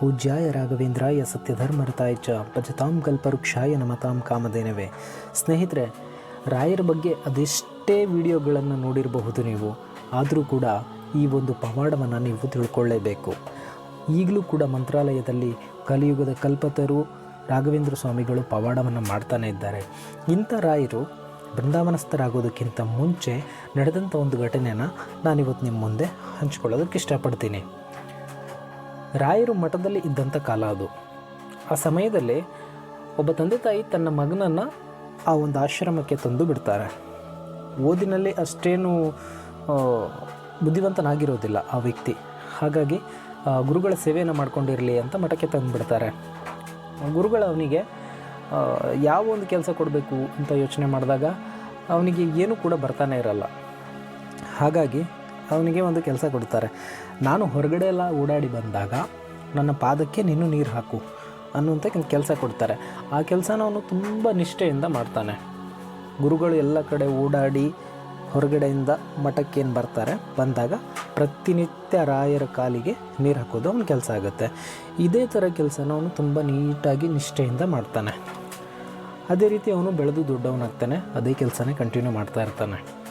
ಪೂಜ್ಯಾಯ ರಾಘವೇಂದ್ರಾಯ ಸತ್ಯಧರ್ಮರತಾಯ ಚ ಭಜತಾಂ ಕಲ್ಪವೃಕ್ಷಾಯ ನಮತಾಂ ಕಾಮಧೇನವೆ. ಸ್ನೇಹಿತರೆ, ರಾಯರ ಬಗ್ಗೆ ಅದೆಷ್ಟೇ ವಿಡಿಯೋಗಳನ್ನು ನೋಡಿರಬಹುದು ನೀವು, ಆದರೂ ಕೂಡ ಈ ಒಂದು ಪವಾಡವನ್ನು ನೀವು ತಿಳ್ಕೊಳ್ಳೇಬೇಕು. ಈಗಲೂ ಕೂಡ ಮಂತ್ರಾಲಯದಲ್ಲಿ ಕಲಿಯುಗದ ಕಲ್ಪತರು ರಾಘವೇಂದ್ರ ಸ್ವಾಮಿಗಳು ಪವಾಡವನ್ನು ಮಾಡ್ತಾನೆ ಇದ್ದಾರೆ. ಇಂಥ ರಾಯರು ಬೃಂದಾವನಸ್ಥರಾಗೋದಕ್ಕಿಂತ ಮುಂಚೆ ನಡೆದಂಥ ಒಂದು ಘಟನೆಯನ್ನು ನಾನಿವತ್ತು ನಿಮ್ಮ ಮುಂದೆ ಹಂಚ್ಕೊಳ್ಳೋದಕ್ಕೆ ಇಷ್ಟಪಡ್ತೀನಿ. ರಾಯರು ಮಠದಲ್ಲಿ ಇದ್ದಂಥ ಕಾಲ ಅದು. ಆ ಸಮಯದಲ್ಲಿ ಒಬ್ಬ ತಂದೆ ತಾಯಿ ತನ್ನ ಮಗನನ್ನು ಆ ಒಂದು ಆಶ್ರಮಕ್ಕೆ ತಂದು ಬಿಡ್ತಾರೆ. ಓದಿನಲ್ಲಿ ಅಷ್ಟೇನು ಬುದ್ಧಿವಂತನಾಗಿರೋದಿಲ್ಲ ಆ ವ್ಯಕ್ತಿ. ಹಾಗಾಗಿ ಗುರುಗಳ ಸೇವೆಯನ್ನು ಮಾಡ್ಕೊಂಡಿರಲಿ ಅಂತ ಮಠಕ್ಕೆ ತಂದು ಬಿಡ್ತಾರೆ. ಗುರುಗಳು ಅವನಿಗೆ ಯಾವ ಒಂದು ಕೆಲಸ ಕೊಡಬೇಕು ಅಂತ ಯೋಚನೆ ಮಾಡಿದಾಗ ಅವನಿಗೆ ಏನೂ ಕೂಡ ಬರ್ತಾನೆ ಇರಲ್ಲ. ಹಾಗಾಗಿ ಅವನಿಗೆ ಒಂದು ಕೆಲಸ ಕೊಡ್ತಾರೆ. ನಾನು ಹೊರಗಡೆ ಎಲ್ಲ ಓಡಾಡಿ ಬಂದಾಗ ನನ್ನ ಪಾದಕ್ಕೆ ನೀನು ನೀರು ಹಾಕು ಅನ್ನುವಂಥ ಕೆಲಸ ಕೊಡ್ತಾರೆ. ಆ ಕೆಲಸನ ಅವನು ತುಂಬ ನಿಷ್ಠೆಯಿಂದ ಮಾಡ್ತಾನೆ. ಗುರುಗಳು ಎಲ್ಲ ಕಡೆ ಓಡಾಡಿ ಹೊರಗಡೆಯಿಂದ ಮಠಕ್ಕೇನು ಬರ್ತಾರೆ? ಬಂದಾಗ ಪ್ರತಿನಿತ್ಯ ರಾಯರ ಕಾಲಿಗೆ ನೀರು ಹಾಕೋದು ಅವನ ಕೆಲಸ ಆಗುತ್ತೆ. ಇದೇ ಥರ ಕೆಲಸನ ಅವನು ತುಂಬ ನೀಟಾಗಿ ನಿಷ್ಠೆಯಿಂದ ಮಾಡ್ತಾನೆ. ಅದೇ ರೀತಿ ಅವನು ಬೆಳೆದು ದೊಡ್ಡವನಾಗ್ತಾನೆ. ಅದೇ ಕೆಲಸನೇ ಕಂಟಿನ್ಯೂ ಮಾಡ್ತಾ ಇರ್ತಾನೆ.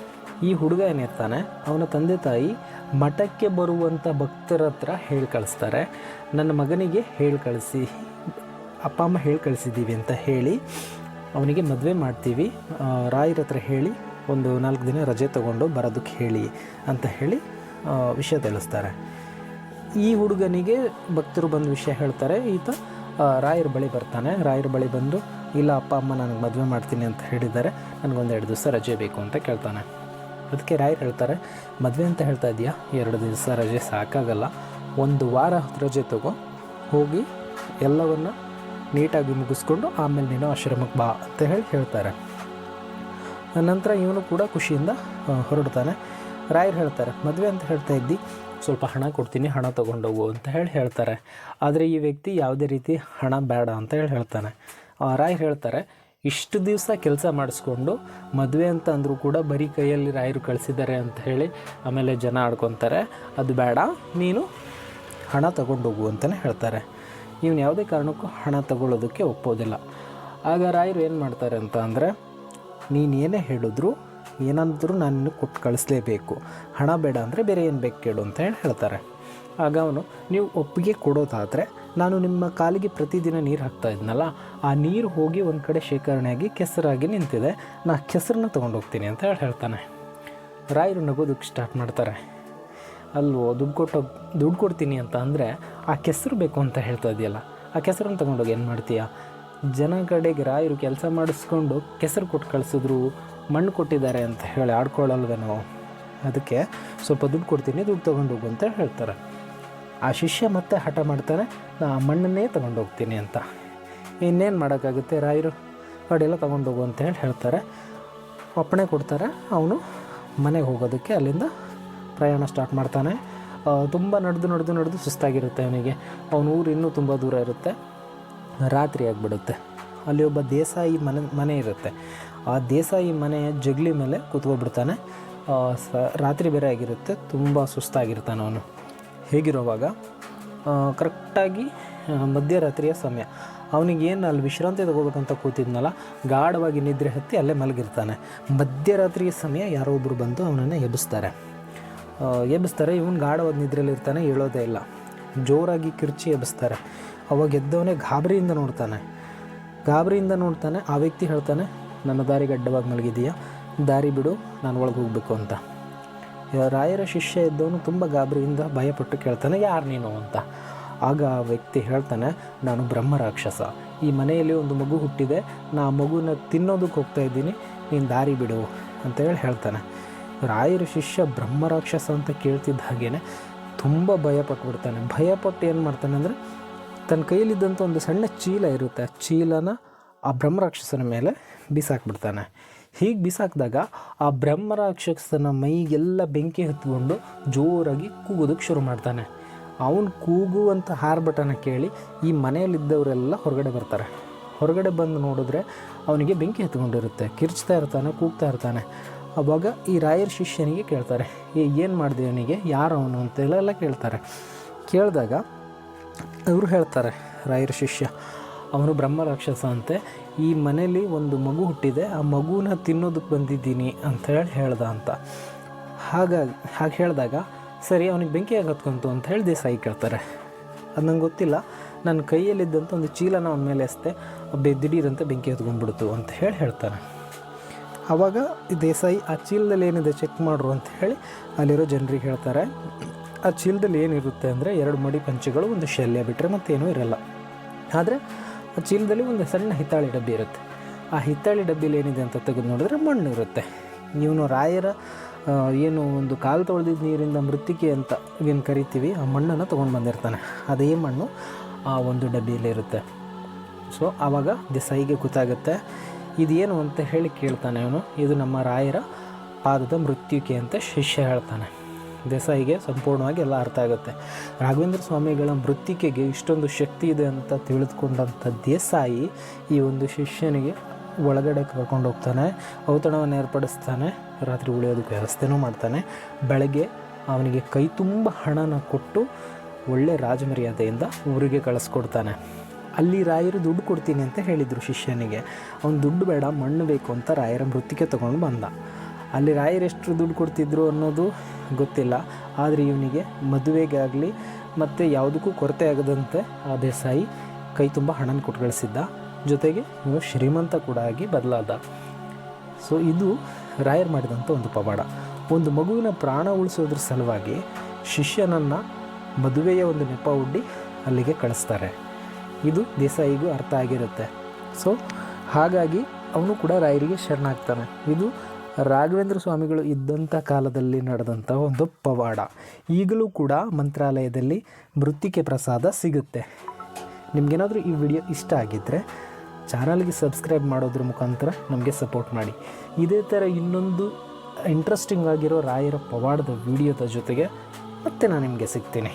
ಈ ಹುಡುಗ ಏನಿರ್ತಾನೆ, ಅವನ ತಂದೆ ತಾಯಿ ಮಠಕ್ಕೆ ಬರುವಂಥ ಭಕ್ತರ ಹತ್ರ ಹೇಳಿ ಕಳಿಸ್ತಾರೆ. ನನ್ನ ಮಗನಿಗೆ ಹೇಳಿ ಕಳಿಸಿ, ಅಪ್ಪ, ಅಮ್ಮ ಹೇಳಿ ಕಳಿಸಿದ್ದೀವಿ ಅಂತ ಹೇಳಿ ಅವನಿಗೆ ಮದುವೆ ಮಾಡ್ತೀವಿ. ರಾಯರ ಹತ್ರ ಹೇಳಿ ಒಂದು ನಾಲ್ಕು ದಿನ ರಜೆ ತಗೊಂಡು ಬರೋದಕ್ಕೆ ಹೇಳಿ ಅಂತ ಹೇಳಿ ವಿಷಯ ತಿಳಿಸ್ತಾರೆ. ಈ ಹುಡುಗನಿಗೆ ಭಕ್ತರು ಬಂದು ವಿಷಯ ಹೇಳ್ತಾರೆ, ಈತ ರಾಯರ ಬಳಿ ಬರ್ತಾನೆ. ರಾಯರ ಬಳಿ ಬಂದು, ಇಲ್ಲ, ಅಪ್ಪ, ಅಮ್ಮ ನನಗೆ ಮದುವೆ ಮಾಡ್ತೀನಿ ಅಂತ ಹೇಳಿದ್ದಾರೆ. ನನಗೊಂದು ಎರಡು ದಿವಸ ರಜೆ ಬೇಕು ಅಂತ ಕೇಳ್ತಾನೆ. ಅದಕ್ಕೆ ರಾಯರು ಹೇಳ್ತಾರೆ ಮದುವೆ ಅಂತ ಹೇಳ್ತಾ ಇದೆಯಾ ಎರಡು ದಿವಸ ರಜೆ ಸಾಕಾಗಲ್ಲ. ಒಂದು ವಾರ ರಜೆ ತಗೋ. ಹೋಗಿ ಎಲ್ಲವನ್ನು ನೀಟಾಗಿ ಮುಗಿಸ್ಕೊಂಡು ಆಮೇಲೆ ನೀನು ಆಶ್ರಮಕ್ಕೆ ಬಾ ಅಂತ ಹೇಳಿ ಹೇಳ್ತಾರೆ. ನಂತರ ಇವನು ಕೂಡ ಖುಷಿಯಿಂದ ಹೊರಡ್ತಾನೆ. ರಾಯರು ಹೇಳ್ತಾರೆ ಮದುವೆ ಅಂತ ಹೇಳ್ತಾ ಇದ್ದಿ? ಸ್ವಲ್ಪ ಹಣ ಕೊಡ್ತೀನಿ ಹಣ ತೊಗೊಂಡೋಗು ಅಂತ ಹೇಳಿ ಹೇಳ್ತಾರೆ. ಆದರೆ ಈ ವ್ಯಕ್ತಿ ಯಾವುದೇ ರೀತಿ ಹಣ ಬೇಡ ಅಂತ ಹೇಳಿ ಹೇಳ್ತಾನೆ. ಆ, ರಾಯರು ಹೇಳ್ತಾರೆ ಇಷ್ಟು ದಿವಸ ಕೆಲಸ ಮಾಡಿಸ್ಕೊಂಡು ಮದುವೆ ಅಂತ ಅಂದರೂ ಕೂಡ ಬರೀ ಕೈಯಲ್ಲಿ ರಾಯರು ಕಳಿಸಿದ್ದಾರೆ ಅಂತ ಹೇಳಿ ಆಮೇಲೆ ಜನ ಆಡ್ಕೊತಾರೆ. ಅದು ಬೇಡ, ನೀನು ಹಣ ತಗೊಂಡೋಗು ಅಂತಲೇ ಹೇಳ್ತಾರೆ. ಇವನು ಯಾವುದೇ ಕಾರಣಕ್ಕೂ ಹಣ ತಗೊಳ್ಳೋದಕ್ಕೆ ಒಪ್ಪೋದಿಲ್ಲ. ಆಗ ರಾಯರು ಏನು ಮಾಡ್ತಾರೆ ಅಂತ ಅಂದರೆ, ನೀನು ಏನೇ ಹೇಳಿದ್ರು ಏನಾದರೂ ನಾನು ಕೊಟ್ಟು ಕಳಿಸ್ಲೇಬೇಕು. ಹಣ ಬೇಡ ಅಂದರೆ ಬೇರೆ ಏನು ಬೇಕು ಕೇಳು ಅಂತ ಹೇಳಿ ಹೇಳ್ತಾರೆ. ಆಗ ಅವನು, ನೀವು ಒಪ್ಪಿಗೆ ಕೊಡೋದಾದರೆ ನಾನು ನಿಮ್ಮ ಕಾಲಿಗೆ ಪ್ರತಿದಿನ ನೀರು ಹಾಕ್ತಾ ಇದ್ನಲ್ಲ, ಆ ನೀರು ಹೋಗಿ ಒಂದು ಕಡೆ ಶೇಖರಣೆಯಾಗಿ ಕೆಸರಾಗಿ ನಿಂತಿದೆ. ನಾ ಕೆಸರನ್ನ ತೊಗೊಂಡೋಗ್ತೀನಿ ಅಂತ ಹೇಳಿ ಹೇಳ್ತಾನೆ. ರಾಯರು ನಗೋದಕ್ಕೆ ಸ್ಟಾರ್ಟ್ ಮಾಡ್ತಾರೆ. ಅಲ್ವೋ, ದುಡ್ಡು ಕೊಟ್ಟು ದುಡ್ಡು ಕೊಡ್ತೀನಿ ಅಂತ ಅಂದರೆ ಆ ಕೆಸರು ಬೇಕು ಅಂತ ಹೇಳ್ತಾ ಇದೆಯಲ್ಲ, ಆ ಕೆಸರನ್ನು ತೊಗೊಂಡೋಗಿ ಏನು ಮಾಡ್ತೀಯ? ಜನ ಕಡೆಗೆ ರಾಯರು ಕೆಲಸ ಮಾಡಿಸ್ಕೊಂಡು ಕೆಸರು ಕೊಟ್ಟು ಕಳಿಸಿದ್ರು, ಮಣ್ಣು ಕೊಟ್ಟಿದ್ದಾರೆ ಅಂತ ಹೇಳಿ ಆಡ್ಕೊಳ್ಳಲ್ವೇನೋ ಅದಕ್ಕೆ ಸ್ವಲ್ಪ ದುಡ್ಡು ಕೊಡ್ತೀನಿ, ದುಡ್ಡು ತೊಗೊಂಡೋಗು ಅಂತ ಹೇಳ್ತಾರೆ. ಆ ಶಿಷ್ಯ ಮತ್ತೆ ಹಠ ಮಾಡ್ತಾನೆ ನಾ ಆ ಮಣ್ಣನ್ನೇ ತೊಗೊಂಡೋಗ್ತೀನಿ ಅಂತ. ಇನ್ನೇನು ಮಾಡೋಕ್ಕಾಗುತ್ತೆ ರಾಯರು? ಅಡೆಲ್ಲ ಅಂತ ಹೇಳಿ ಹೇಳ್ತಾರೆ. ಒಪ್ಪಣೆ ಕೊಡ್ತಾರೆ, ಅವನು ಮನೆಗೆ ಹೋಗೋದಕ್ಕೆ ಅಲ್ಲಿಂದ ಪ್ರಯಾಣ ಸ್ಟಾರ್ಟ್ ಮಾಡ್ತಾನೆ. ತುಂಬ ನಡೆದು ನಡೆದು ನಡೆದು ಸುಸ್ತಾಗಿರುತ್ತೆ ಅವನಿಗೆ. ಅವನ ಊರು ಇನ್ನೂ ತುಂಬ ದೂರ ಇರುತ್ತೆ. ರಾತ್ರಿ ಆಗಿಬಿಡುತ್ತೆ. ಅಲ್ಲಿ ಒಬ್ಬ ದೇಸಾಯಿ ಮನೆ ಮನೆ ಇರುತ್ತೆ. ಆ ದೇಸಾಯಿ ಮನೆಯ ಜಗಲಿ ಮೇಲೆ ಕೂತ್ಕೊಬಿಡ್ತಾನೆ. ಸ, ರಾತ್ರಿ ಬೇರೆ ಆಗಿರುತ್ತೆ. ತುಂಬ ಸುಸ್ತಾಗಿರ್ತಾನೆ ಅವನು. ಹೇಗಿರುವಾಗ ಕರೆಕ್ಟಾಗಿ ಮಧ್ಯರಾತ್ರಿಯ ಸಮಯ. ಅವನಿಗೆ ಏನು ಅಲ್ಲಿ ವಿಶ್ರಾಂತಿ ತಗೋಬೇಕಂತ ಕೂತಿದ್ನಲ್ಲ, ಗಾಢವಾಗಿ ನಿದ್ರೆ ಹತ್ತಿ ಅಲ್ಲೇ ಮಲಗಿರ್ತಾನೆ. ಮಧ್ಯರಾತ್ರಿಯ ಸಮಯ ಯಾರೋ ಒಬ್ಬರು ಬಂದು ಅವನನ್ನು ಎಬ್ಬಿಸ್ತಾರೆ. ಎಬ್ಬಿಸ್ತಾರೆ, ಇವನು ಗಾಢವಾದ ನಿದ್ರೆಯಲ್ಲಿರ್ತಾನೆ ಹೇಳೋದೇ ಇಲ್ಲ. ಜೋರಾಗಿ ಕಿರ್ಚಿ ಎಬ್ಬಿಸ್ತಾರೆ. ಅವಾಗ ಎದ್ದವನೇ ಗಾಬರಿಯಿಂದ ನೋಡ್ತಾನೆ. ಗಾಬರಿಯಿಂದ ನೋಡ್ತಾನೆ, ಆ ವ್ಯಕ್ತಿ ಹೇಳ್ತಾನೆ, ನನ್ನ ದಾರಿಗೆ ಅಡ್ಡವಾಗಿ ಮಲಗಿದೀಯಾ ದಾರಿ ಬಿಡು, ನಾನು ಒಳಗೆ ಹೋಗಬೇಕು ಅಂತ. ರಾಯರ ಶಿಷ್ಯ ಇದ್ದವನು ತುಂಬ ಗಾಬರಿಯಿಂದ ಭಯಪಟ್ಟು ಕೇಳ್ತಾನೆ, ಯಾರು ನೀನು? ಅಂತ. ಆಗ ಆ ವ್ಯಕ್ತಿ ಹೇಳ್ತಾನೆ, ನಾನು ಬ್ರಹ್ಮ ರಾಕ್ಷಸ. ಈ ಮನೆಯಲ್ಲಿ ಒಂದು ಮಗು ಹುಟ್ಟಿದೆ. ನಾ ಮಗುನ ತಿನ್ನೋದಕ್ಕೆ ಹೋಗ್ತಾ ಇದ್ದೀನಿ. ನೀನು ದಾರಿ ಬಿಡು. ಅಂತ ಹೇಳಿ ಹೇಳ್ತಾನೆ. ರಾಯರ ಶಿಷ್ಯ ಬ್ರಹ್ಮ ರಾಕ್ಷಸ ಅಂತ ಕೇಳ್ತಿದ್ದ ಹಾಗೇನೆ ತುಂಬ ಭಯಪಟ್ಬಿಡ್ತಾನೆ. ಭಯಪಟ್ಟು ಏನು ಮಾಡ್ತಾನೆ ಅಂದರೆ, ತನ್ನ ಕೈಯಲ್ಲಿದ್ದಂಥ ಒಂದು ಸಣ್ಣ ಚೀಲ ಇರುತ್ತೆ. ಆ ಚೀಲನ ಆ ಬ್ರಹ್ಮರಾಕ್ಷಸನ ಮೇಲೆ ಬಿಸಾಕ್ಬಿಡ್ತಾನೆ. ಹೀಗೆ ಬಿಸಾಕಿದಾಗ ಆ ಬ್ರಹ್ಮರಾಕ್ಷಸನ ಮೈಗೆಲ್ಲ ಬೆಂಕಿ ಹತ್ಕೊಂಡು ಜೋರಾಗಿ ಕೂಗೋದಕ್ಕೆ ಶುರು ಮಾಡ್ತಾನೆ. ಅವನು ಕೂಗುವಂಥ ಹಾರ್ಬಟನ ಕೇಳಿ ಈ ಮನೆಯಲ್ಲಿದ್ದವರೆಲ್ಲ ಹೊರಗಡೆ ಬರ್ತಾರೆ. ಹೊರಗಡೆ ಬಂದು ನೋಡಿದ್ರೆ ಅವನಿಗೆ ಬೆಂಕಿ ಹತ್ಕೊಂಡಿರುತ್ತೆ. ಕಿರ್ಚ್ತಾ ಇರ್ತಾನೆ, ಕೂಗ್ತಾ ಇರ್ತಾನೆ. ಅವಾಗ ಈ ರಾಯರ್ ಶಿಷ್ಯನಿಗೆ ಕೇಳ್ತಾರೆ, ಏ, ಏನು ಮಾಡಿದೆ ಅವನಿಗೆ? ಯಾರು ಅವನು? ಅಂತೆಲ್ಲ ಎಲ್ಲ ಕೇಳ್ತಾರೆ. ಕೇಳಿದಾಗ ಅವರು ಹೇಳ್ತಾರೆ, ರಾಯರ ಶಿಷ್ಯ ಅವನು ಬ್ರಹ್ಮ ರಾಕ್ಷಸ ಅಂತೆ. ಈ ಮನೆಯಲ್ಲಿ ಒಂದು ಮಗು ಹುಟ್ಟಿದೆ. ಆ ಮಗುನ ತಿನ್ನೋದಕ್ಕೆ ಬಂದಿದ್ದೀನಿ ಅಂತ ಹೇಳಿ ಹೇಳ್ದ ಅಂತ. ಹಾಗಾಗಿ, ಹಾಗೆ ಹೇಳಿದಾಗ, ಸರಿ, ಅವನಿಗೆ ಬೆಂಕಿ ಆಗತ್ಕೊಂತು ಅಂತ ಹೇಳಿ ದೇಸಾಯಿ ಕೇಳ್ತಾರೆ. ಅದು ನಂಗೆ ಗೊತ್ತಿಲ್ಲ. ನನ್ನ ಕೈಯಲ್ಲಿದ್ದಂಥ ಒಂದು ಚೀಲನ ಅವನ ಮೇಲೆ ಎಸ್ತೆ. ಬೆ ದಿಢೀರಂತೆ ಬೆಂಕಿ ಹತ್ಕೊಂಡ್ಬಿಡ್ತು ಅಂತ ಹೇಳಿ ಹೇಳ್ತಾನೆ. ಆವಾಗ ದೇಸಾಯಿ ಆ ಚೀಲದಲ್ಲಿ ಏನಿದೆ ಚೆಕ್ ಮಾಡ್ರು ಅಂತ ಹೇಳಿ ಅಲ್ಲಿರೋ ಜನರಿಗೆ ಹೇಳ್ತಾರೆ. ಆ ಚೀಲದಲ್ಲಿ ಏನಿರುತ್ತೆ ಅಂದರೆ ಎರಡು ಮಡಿ ಪಂಚಗಳು, ಒಂದು ಶಲ್ಯ ಬಿಟ್ಟರೆ ಮತ್ತೇನೂ ಇರಲ್ಲ. ಆದರೆ ಆ ಚೀಲದಲ್ಲಿ ಒಂದು ಸಣ್ಣ ಹಿತ್ತಾಳಿ ಡಬ್ಬಿ ಇರುತ್ತೆ. ಆ ಹಿತ್ತಾಳಿ ಡಬ್ಬಿಲಿ ಏನಿದೆ ಅಂತ ತೆಗೆದು ನೋಡಿದ್ರೆ ಮಣ್ಣು ಇರುತ್ತೆ. ಇವನು ರಾಯರ ಏನು ಒಂದು ಕಾಲು ತೊಳೆದಿದ್ದ ನೀರಿಂದ ಮೃತ್ತಿಕೆ ಅಂತ ಏನು ಕರಿತೀವಿ, ಆ ಮಣ್ಣನ್ನು ತೊಗೊಂಡು ಬಂದಿರ್ತಾನೆ. ಅದೇ ಮಣ್ಣು ಆ ಒಂದು ಡಬ್ಬಿಯಲ್ಲಿ ಇರುತ್ತೆ. ಸೊ ಆವಾಗ ದೇಸಾಯಿಗೆ ಗೊತ್ತಾಗುತ್ತೆ, ಇದೇನು ಅಂತ ಹೇಳಿ ಕೇಳ್ತಾನೆ ಅವನು. ಇದು ನಮ್ಮ ರಾಯರ ಪಾದದ ಮೃತ್ಯುಕೆ ಅಂತ ಶಿಷ್ಯ ಹೇಳ್ತಾನೆ. ದೇಸಾಯಿಗೆ ಸಂಪೂರ್ಣವಾಗಿ ಎಲ್ಲ ಅರ್ಥ ಆಗುತ್ತೆ. ರಾಘವೇಂದ್ರ ಸ್ವಾಮಿಗಳ ಮೃತ್ತಿಕೆಗೆ ಇಷ್ಟೊಂದು ಶಕ್ತಿ ಇದೆ ಅಂತ ತಿಳಿದುಕೊಂಡಂಥ ದೇಸಾಯಿ ಈ ಒಂದು ಶಿಷ್ಯನಿಗೆ ಒಳಗಡೆ ಕರ್ಕೊಂಡು ಹೋಗ್ತಾನೆ, ಔತಣವನ್ನು ಏರ್ಪಡಿಸ್ತಾನೆ, ರಾತ್ರಿ ಉಳಿಯೋದಕ್ಕೆ ವ್ಯವಸ್ಥೆನೂ ಮಾಡ್ತಾನೆ. ಬೆಳಗ್ಗೆ ಅವನಿಗೆ ಕೈ ತುಂಬ ಹಣನ ಕೊಟ್ಟು ಒಳ್ಳೆ ರಾಜಮರ್ಯಾದೆಯಿಂದ ಊರಿಗೆ ಕಳಿಸ್ಕೊಡ್ತಾನೆ. ಅಲ್ಲಿ ರಾಯರು ದುಡ್ಡು ಕೊಡ್ತೀನಿ ಅಂತ ಹೇಳಿದರು ಶಿಷ್ಯನಿಗೆ. ಅವ್ನು ದುಡ್ಡು ಬೇಡ, ಮಣ್ಣು ಬೇಕು ಅಂತ ರಾಯರ ಮೃತ್ತಿಗೆ ತೊಗೊಂಡು ಬಂದ. ಅಲ್ಲಿ ರಾಯರು ಎಷ್ಟು ದುಡ್ಡು ಕೊಡ್ತಿದ್ರು ಅನ್ನೋದು ಗೊತ್ತಿಲ್ಲ. ಆದರೆ ಇವನಿಗೆ ಮದುವೆಗಾಗಲಿ ಮತ್ತು ಯಾವುದಕ್ಕೂ ಕೊರತೆ ಆಗದಂತೆ ಆ ದೇಸಾಯಿ ಕೈ ತುಂಬ ಹಣನ ಕೊಟ್ಟು ಕಳಿಸಿದ್ದ ಜೊತೆಗೆ ಇವನು ಶ್ರೀಮಂತ ಕೂಡ ಆಗಿ ಬದಲಾದ. ಸೊ ಇದು ರಾಯರ್ ಮಾಡಿದಂಥ ಒಂದು ಪವಾಡ. ಒಂದು ಮಗುವಿನ ಪ್ರಾಣ ಉಳಿಸೋದ್ರ ಸಲುವಾಗಿ ಶಿಷ್ಯನನ್ನು ಮದುವೆಯ ಒಂದು ನೆಪ ಒಡ್ಡಿ ಅಲ್ಲಿಗೆ ಕಳಿಸ್ತಾರೆ. ಇದು ದೇಸಾಯಿಗೂ ಅರ್ಥ ಆಗಿರುತ್ತೆ. ಸೊ ಹಾಗಾಗಿ ಅವನು ಕೂಡ ರಾಯರಿಗೆ ಶರಣಾಗ್ತಾನೆ. ಇದು ರಾಘವೇಂದ್ರ ಸ್ವಾಮಿಗಳು ಇದ್ದಂಥ ಕಾಲದಲ್ಲಿ ನಡೆದಂಥ ಒಂದು ಪವಾಡ. ಈಗಲೂ ಕೂಡ ಮಂತ್ರಾಲಯದಲ್ಲಿ ಮೃತ್ತಿಕೆ ಪ್ರಸಾದ ಸಿಗುತ್ತೆ. ನಿಮಗೇನಾದರೂ ಈ ವಿಡಿಯೋ ಇಷ್ಟ ಆಗಿದ್ದರೆ ಚಾನಲ್ಗೆ ಸಬ್ಸ್ಕ್ರೈಬ್ ಮಾಡೋದ್ರ ಮುಖಾಂತರ ನಮಗೆ ಸಪೋರ್ಟ್ ಮಾಡಿ. ಇದೇ ಥರ ಇನ್ನೊಂದು ಇಂಟ್ರೆಸ್ಟಿಂಗ್ ಆಗಿರೋ ರಾಯರ ಪವಾಡದ ವಿಡಿಯೋದ ಜೊತೆಗೆ ಮತ್ತೆ ನಾನು ನಿಮಗೆ ಸಿಗ್ತೀನಿ.